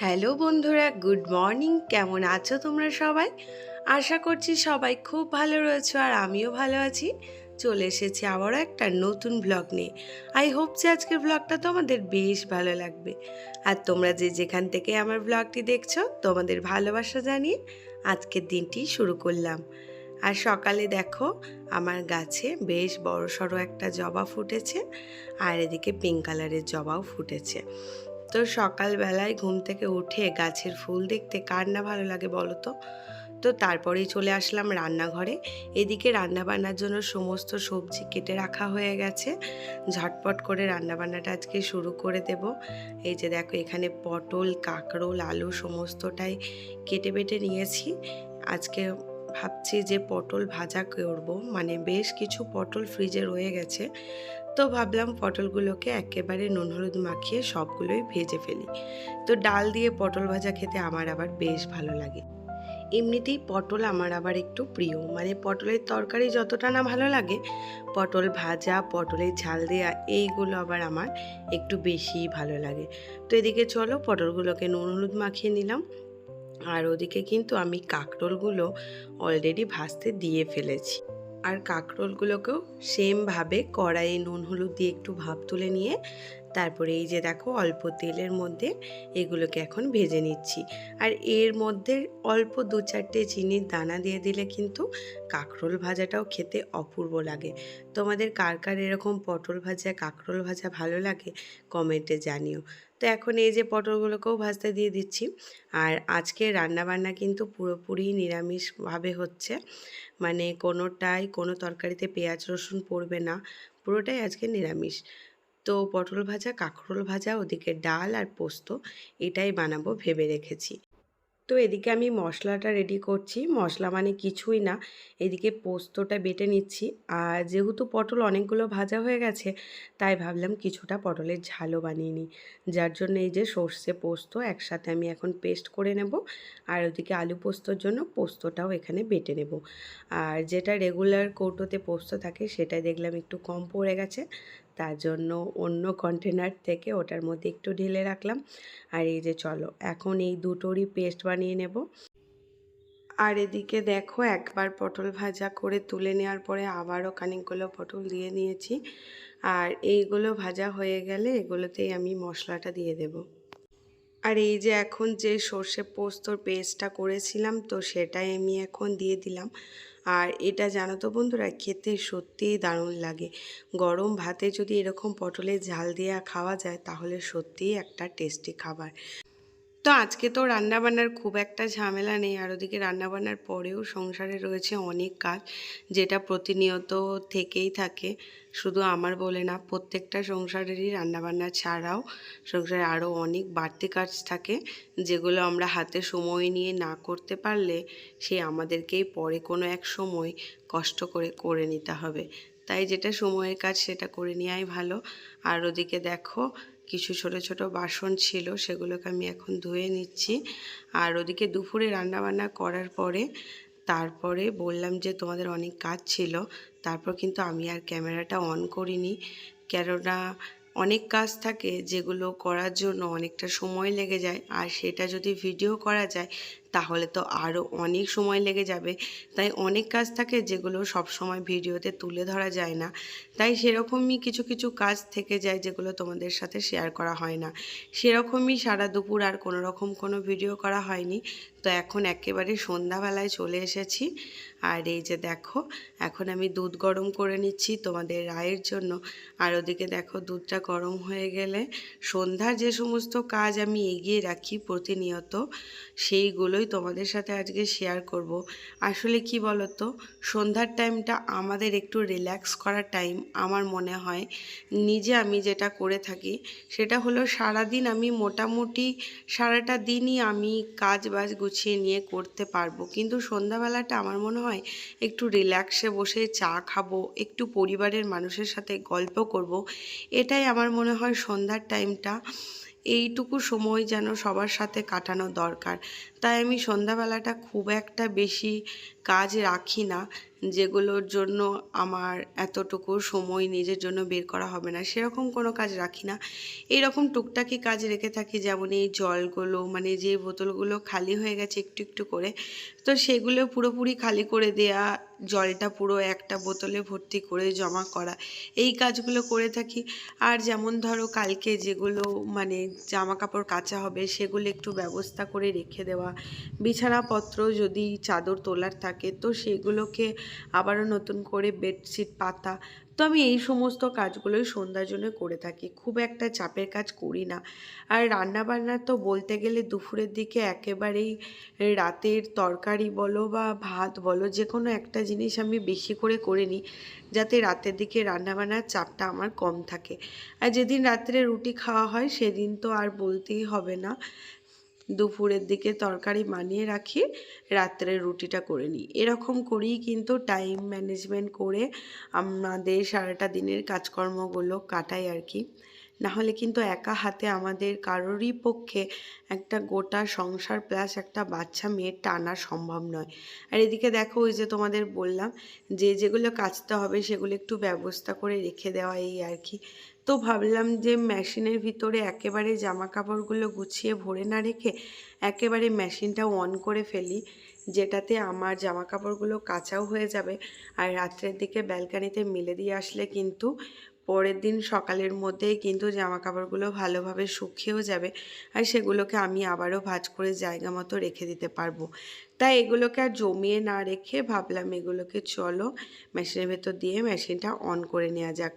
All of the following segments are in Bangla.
হ্যালো বন্ধুরা, গুড মর্নিং। কেমন আছো তোমরা সবাই? আশা করছি সবাই খুব ভালো রয়েছো আর আমিও ভালো আছি। চলে এসেছি আবারও একটা নতুন ব্লগ নিয়ে। আই হোপ যে আজকের ব্লগটা তোমাদের বেশ ভালো লাগবে। আর তোমরা যে যেখান থেকে আমার ব্লগটি দেখছ, তোমাদের ভালোবাসা জানিয়ে আজকের দিনটি শুরু করলাম। আর সকালে দেখো, আমার গাছে বেশ বড় সড়ো একটা জবা ফুটেছে, আর এদিকে পিঙ্ক কালারের জবাও ফুটেছে। তো সকালবেলায় ঘুম থেকে উঠে গাছের ফুল দেখতে কার না ভালো লাগে বলো তো? তো তারপরেই চলে আসলাম রান্নাঘরে। এদিকে রান্নাবান্নার জন্য সমস্ত সবজি কেটে রাখা হয়ে গেছে। ঝটপট করে রান্নাবান্নাটা আজকে শুরু করে দেব। এই যে দেখো, এখানে পটল, কাঁকরোল, আলু সমস্তটাই কেটে বেটে নিয়েছি। আজকে ভাবছি যে পটল ভাজা করব। মানে বেশ কিছু পটল ফ্রিজে রয়ে গেছে। তো ভাবলাম পটলগুলোকে একেবারে নুন হলুদ মাখিয়ে সবগুলোই ভেজে ফেলি। তো ডাল দিয়ে পটল ভাজা খেতে আমার আবার বেশ ভালো লাগে। এমনিতেই পটল আমার আবার একটু প্রিয়। মানে পটলের তরকারি যতটা না ভালো লাগে, পটল ভাজা, পটলের ঝাল দেওয়া এইগুলো আবার আমার একটু বেশিই ভালো লাগে। তো এদিকে চলো পটলগুলোকে নুন হলুদ মাখিয়ে নিলাম। আর ওদিকে কিন্তু আমি কাঁকরোলগুলো অলরেডি ভাজতে দিয়ে ফেলেছি। আর কাঁকরোলগুলোকেও সেমভাবে কড়াইয়ে নুন হলুদ দিয়ে একটু ভাপ তুলে নিয়ে তারপরে এই যে দেখো অল্প তেলের মধ্যে এগুলোকে এখন ভেজে নিচ্ছি। আর এর মধ্যে অল্প দু চারটে চিনির দানা দিয়ে দিলে কিন্তু কাঁকরোল ভাজাটাও খেতে অপূর্ব লাগে। তোমাদের কার কার এরকম পটল ভাজা, কাঁকরোল ভাজা ভালো লাগে কমেন্টে জানিও। তো এখন এই যে পটলগুলোকেও ভাজতে দিয়ে দিচ্ছি। আর আজকে রান্নাবান্না কিন্তু পুরোপুরি নিরামিষভাবে হচ্ছে। মানে কোনোটাই, কোনো তরকারিতে পেঁয়াজ রসুন পড়বে না। পুরোটাই আজকে নিরামিষ। তো পটল ভাজা, কাঁকরোল ভাজা, ওদিকে ডাল আর পোস্ত, এটাই বানাবো ভেবে রেখেছি। তো এদিকে আমি মশলাটা রেডি করছি। মশলা মানে কিছুই না। এদিকে পোস্তটা বেটে নিচ্ছি। আর যেহেতু পটল অনেকগুলো ভাজা হয়ে গেছে, তাই ভাবলাম কিছুটা পটলের ঝালও বানিয়ে নিই। যার জন্য এই যে সর্ষে পোস্ত একসাথে আমি এখন পেস্ট করে নেব। আর ওদিকে আলু পোস্তর জন্য পোস্তটাও এখানে বেটে নেব। আর যেটা রেগুলার কৌটোতে পোস্ত থাকে, সেটাই দেখলাম একটু কম পড়ে গেছে। তার জন্য অন্য কন্টেনার থেকে ওটার মধ্যে একটু ঢেলে রাখলাম। আর এই যে চলো, এখন এই দুটোরই পেস্ট বানিয়ে নেব। আর এদিকে দেখো, একবার পটল ভাজা করে তুলে নেওয়ার পরে আবারও খানিকগুলো পটল দিয়ে নিয়েছি। আর এইগুলো ভাজা হয়ে গেলে এগুলোতেই আমি মশলাটা দিয়ে দেব। আর এই যে এখন যে সর্ষে পোস্তর পেস্টটা করেছিলাম, তো সেটাই আমি এখন দিয়ে দিলাম। আর এটা জানো তো বন্ধুরা, খেতে সত্যিই দারুণ লাগে। গরম ভাতে যদি এরকম পটলের ঝাল দিয়ে খাওয়া যায়, তাহলে সত্যিই একটা টেস্টি খাবার। তো আজকে তো রান্নাবান্নার খুব একটা ঝামেলা নেই, আর ওদিকে রান্নাবান্নার পরেও সংসারে রয়েছে অনেক কাজ, যেটা প্রতিনিয়ত থেকেই থাকে। শুধু আমার বলে না, প্রত্যেকটা সংসারেরই রান্নাবান্না ছাড়াও সংসারে আরও অনেক বাড়তি কাজ থাকে, যেগুলো আমরা হাতে সময় নিয়ে না করতে পারলে সে আমাদেরকেই পরে কোনো এক সময় কষ্ট করে করে নিতে হবে। তাই যেটা সময়ের কাজ সেটা করে নেওয়াই ভালো। আর ওদিকে দেখো কিছু ছোট ছোট বাসন ছিল, সেগুলোকে আমি এখন ধুয়ে নিচ্ছি। আর ওদিকে দুপুরে রান্নাবান্না করার পরে, তারপরে বললাম যে তোমাদের অনেক কাজ ছিল, তারপর কিন্তু আমি আর ক্যামেরাটা অন করিনি। কেননা অনেক কাজ থাকে যেগুলো করার জন্য অনেকটা সময় লেগে যায়, আর সেটা যদি ভিডিও করা যায় তাহলে তো আরও অনেক সময় লেগে যাবে। তাই অনেক কাজ থাকে যেগুলো সব সময় ভিডিওতে তুলে ধরা যায় না। তাই সেরকমই কিছু কিছু কাজ থেকে যায় যেগুলো তোমাদের সাথে শেয়ার করা হয় না। সেরকমই সারা দুপুর আর কোনো রকম কোনো ভিডিও করা হয়নি। তো এখন একেবারে সন্ধ্যাবেলায় চলে এসেছি। আর এই যে দেখো, এখন আমি দুধ গরম করে নিচ্ছি তোমাদের রায়ের জন্য। আর ওদিকে দেখো দুধটা গরম হয়ে গেলে সন্ধ্যার যে সমস্ত কাজ আমি এগিয়ে রাখি প্রতিনিয়ত, সেইগুলোই তোমাদের সাথে আজকে শেয়ার করব। আসলে কি বলতো? সন্ধ্যার টাইমটা আমাদের একটু রিল্যাক্স করার টাইম আমার মনে হয়। নিজে আমি যেটা করে থাকি, সেটা হলো সারাদিন আমি মোটামুটি সারাটা দিনই আমি কাজ বাজ গুছিয়ে নিয়ে করতে পারব। কিন্তু সন্ধ্যাবেলাটা আমার মনে হয় একটু রিল্যাক্সে বসে চা খাব, একটু পরিবারের মানুষের সাথে গল্প করব। এটাই আমার মনে হয় সন্ধ্যার টাইমটা এইটুকু সময় যেন সবার সাথে কাটানো দরকার। তাই আমি সন্ধ্যাবেলাটা খুব একটা বেশি কাজ রাখি না, যেগুলোর জন্য আমার এতটুকু সময় নিজের জন্য বের করা হবে না, সেরকম কোনো কাজ রাখি না। এইরকম টুকটাকি কাজ রেখে থাকি, যেমন এই জলগুলো মানে যে বোতলগুলো খালি হয়ে গেছে একটু একটু করে, তো সেগুলো পুরোপুরি খালি করে দেয়া, জলটা পুরো একটা বোতলে ভর্তি করে জমা করা, এই কাজগুলো করে থাকি। আর যেমন ধরো কালকে যেগুলো মানে জামা কাপড় কাচা হবে, সেগুলো একটু ব্যবস্থা করে রেখে দেওয়া। বিছানাপত্র যদি চাদর তোলার থাকে তো সেগুলোকে আবারও নতুন করে বেডশিট পাতা, তো আমি এই সমস্ত কাজগুলোই সন্ধ্যার জন্য করে থাকি। খুব একটা চাপের কাজ করি না। আর রান্না বান্না তো বলতে গেলে দুপুরের দিকে একেবারেই রাতের তরকারি বলো বা ভাত বলো, যে কোনো একটা জিনিস আমি বেশি করে করে নিই, যাতে রাতের দিকে রান্নাবান্নার চাপটা আমার কম থাকে। আর যেদিন রাত্রে রুটি খাওয়া হয়, সেদিন তো আর বলতেই হবে না দুপুরের দিকে তরকারি বানিয়ে রাখি, রাত্রে রুটিটা করে নিই। এরকম করেই কিন্তু টাইম ম্যানেজমেন্ট করে আমাদের সারাটা দিনের কাজকর্মগুলো কাটাই আর কি। নাহলে কিন্তু একা হাতে আমাদের কারোরই পক্ষে একটা গোটা সংসার প্লাস একটা বাচ্চা মেয়ের টানা সম্ভব নয়। আর এদিকে দেখো ওই যে তোমাদের বললাম যে যেগুলো কাচতে হবে সেগুলো একটু ব্যবস্থা করে রেখে দেওয়া এই আর কি। তো ভাবলাম যে মেশিনের ভিতরে একেবারে জামা কাপড়গুলো গুছিয়ে ভরে না রেখে একেবারে মেশিনটা অন করে ফেলি, যেটাতে আমার জামা কাপড়গুলো কাচাও হয়ে যাবে। আর রাত্রের দিকে ব্যালকানিতে মেলে দিয়ে আসলে কিন্তু পরের দিন সকালের মধ্যেই কিন্তু জামা কাপড়গুলো ভালোভাবে শুকিয়েও যাবে আর সেগুলোকে আমি আবারও ভাজ করে জায়গা মতো রেখে দিতে পারব। তাই এগুলোকে আর জমিয়ে না রেখে ভাবলাম এগুলোকে চলো মেশিনের ভেতর দিয়ে মেশিনটা অন করে নেওয়া যাক।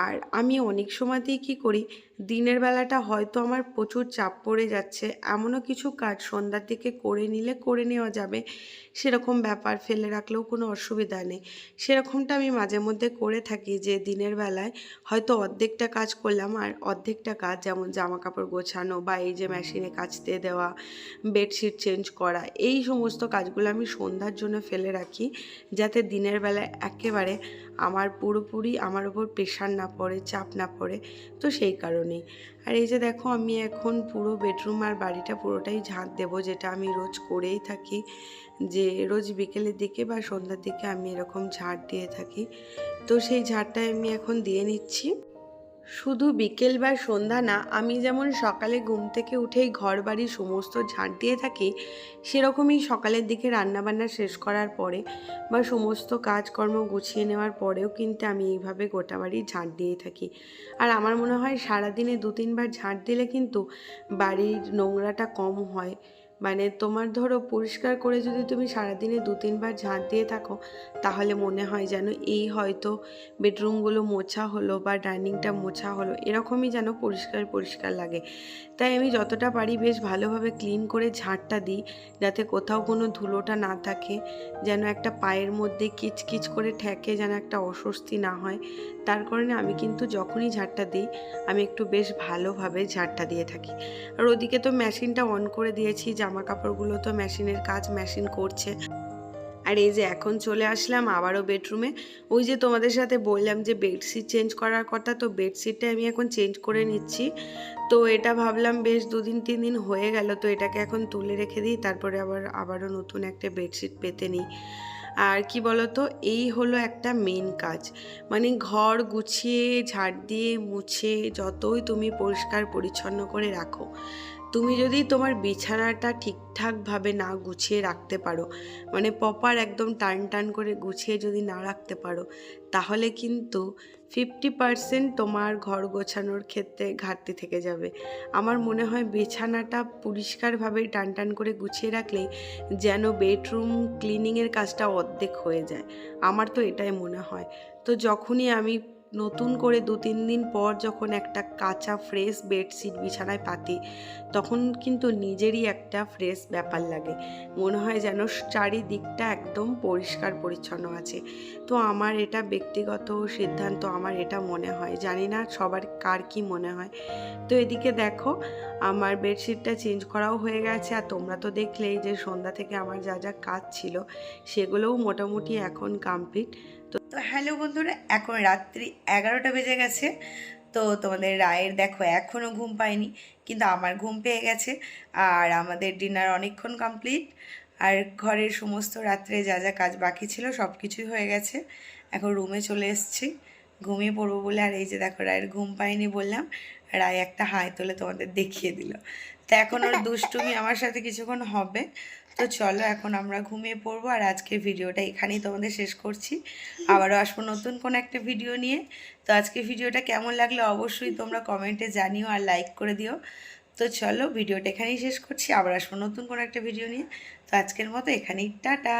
আর আমি অনেক সময়তেই কী করি দিনের বেলাটা হয়তো আমার প্রচুর চাপ পড়ে যাচ্ছে। এমনও কিছু কাজ সন্ধ্যার দিকে করে নিলে করে নেওয়া যাবে। সেরকম ব্যাপার ফেলে রাখলেও কোনো অসুবিধা নেই। সেরকমটা আমি মাঝে মধ্যে করে থাকি যে দিনের বেলায় হয়তো অর্ধেকটা কাজ করলাম আর অর্ধেকটা কাজ যেমন জামা কাপড় গোছানো বা এই যে মেশিনে কাচতে দেওয়া, বেডশিট চেঞ্জ করা, এই সমস্ত কাজগুলো আমি সন্ধ্যার জন্য ফেলে রাখি যাতে দিনের বেলায় একেবারে আমার পুরোপুরি আমার উপর প্রেশার না পড়ে, চাপ না পড়ে। তো সেই কারণেই আর এই যে দেখো, আমি এখন পুরো বেডরুম আর বাড়িটা পুরোটাই ঝাঁট দেব, যেটা আমি রোজ করেই থাকি। যে রোজ বিকেলের দিকে বা সন্ধ্যার দিকে আমি এরকম ঝাড় দিয়ে থাকি। তো সেই ঝাড়টাই আমি এখন দিয়ে নিচ্ছি। শুধু বিকেল বা সন্ধ্যা না, আমি যেমন সকালে ঘুম থেকে উঠেই ঘর বাড়ি সমস্ত ঝাঁট দিয়ে থাকি, সেরকমই সকালের দিকে রান্নাবান্না শেষ করার পরে বা সমস্ত কাজকর্ম গুছিয়ে নেওয়ার পরেও কিন্তু আমি এইভাবে গোটা বাড়ি ঝাঁট দিয়ে থাকি। আর আমার মনে হয় সারাদিনে দু তিনবার ঝাঁট দিলে কিন্তু বাড়ির নোংরাটা কম হয়। মানে তোমার ধরো পরিষ্কার করে যদি তুমি সারাদিনে দু তিনবার ঝাঁট দিয়ে থাকো, তাহলে মনে হয় যেন এই হয়তো বেডরুমগুলো মোছা হলো বা ডাইনিংটা মোছা হলো, এরকমই যেন পরিষ্কার পরিষ্কার লাগে। তাই আমি যতটা পারি বেশ ভালোভাবে ক্লিন করে ঝাঁটটা দিই, যাতে কোথাও কোনো ধুলোটা না থাকে, যেন একটা পায়ের মধ্যে কিচকিচ করে ঠেকে যেন একটা অস্বস্তি না হয়। তার কারণে আমি কিন্তু যখনই ঝাড়টা দিই, আমি একটু বেশ ভালোভাবে ঝাড়টা দিয়ে থাকি। আর ওদিকে তো মেশিনটা অন করে দিয়েছি জামা কাপড়গুলো তো মেশিনের কাজ মেশিন করছে। আর এই যে এখন চলে আসলাম আবারও বেডরুমে ওই যে তোমাদের সাথে বললাম যে বেডশিট চেঞ্জ করার কথা, তো বেডশিটটা আমি এখন চেঞ্জ করে নিচ্ছি। তো এটা ভাবলাম বেশ দুদিন, তিন দিন হয়ে গেল, তো এটাকে এখন তুলে রেখে দিই, তারপরে আবার, আবারও নতুন একটা বেডশিট পেতে নিই। আর কি বলতো, এই হলো একটা মেন কাজ। মানে ঘর গুছিয়ে, ঝাড় দিয়ে, মুছে যতই তুমি পরিষ্কার পরিচ্ছন্ন করে রাখো, তুমি যদি তোমার বিছানাটা ঠিকঠাকভাবে না গুছিয়ে রাখতে পারো মানে পপার একদম টান টান করে গুছিয়ে যদি না রাখতে পারো, তাহলে কিন্তু ফিফটি পার্সেন্ট তোমার ঘর গোছানোর ক্ষেত্রে ঘাটতি থেকে যাবে। আমার মনে হয় বিছানাটা পরিষ্কারভাবে টান টান করে গুছিয়ে রাখলে যেন বেডরুম ক্লিনিংয়ের কাজটা অর্ধেক হয়ে যায়। আমার তো এটাই মনে হয়। তো যখনই আমি নতুন করে দু তিন দিন পর যখন একটা কাঁচা ফ্রেশ বেডশিট বিছানায় পাতি, তখন কিন্তু নিজেরই একটা ফ্রেশ ব্যাপার লাগে। মনে হয় যেন চারিদিকটা একদম পরিষ্কার পরিচ্ছন্ন আছে। তো আমার এটা ব্যক্তিগত সিদ্ধান্ত, আমার এটা মনে হয়। জানি না সবার কার কি মনে হয়। তো এদিকে দেখো, আমার বেডশিটটা চেঞ্জ করাও হয়ে গেছে। আর তোমরা তো দেখলেই যে সন্ধ্যা থেকে আমার যা যা কাজ ছিল, সেগুলোও মোটামুটি এখন কমপ্লিট তো তো হ্যালো বন্ধুরা, এখন রাত্রি এগারোটা বেজে গেছে। তো তোমাদের রায়ের দেখো এখনও ঘুম পায়নি, কিন্তু আমার ঘুম পেয়ে গেছে। আর আমাদের ডিনার অনেকক্ষণ কমপ্লিট। আর ঘরের সমস্ত রাত্রে যা যা কাজ বাকি ছিল সব কিছুই হয়ে গেছে। এখন রুমে চলে এসেছি। ঘুমিয়ে পড়ব বলে, আর এই যে দেখো, রায়ের ঘুম পাইনি বললাম। রায় একটা হাই তোলে তোমাদের দেখিয়ে দিল। তো এখন ওর দুষ্টুমি আমার সাথে কিছুক্ষণ হবে। তো চলো এখন আমরা ঘুমিয়ে পড়ব আর আজকের ভিডিওটা এখানেই তোমাদের শেষ করছি। আবারও আসব নতুন কোন একটা ভিডিও নিয়ে। তো আজকে ভিডিওটা কেমন লাগল অবশ্যই তোমরা কমেন্টে জানিও আর লাইক করে দিও। তো চলো ভিডিওটা এখানেই শেষ করছি, আবার আসব নতুন কোনো একটা ভিডিও নিয়ে। তো আজকের মতো এখানেই, টাটা।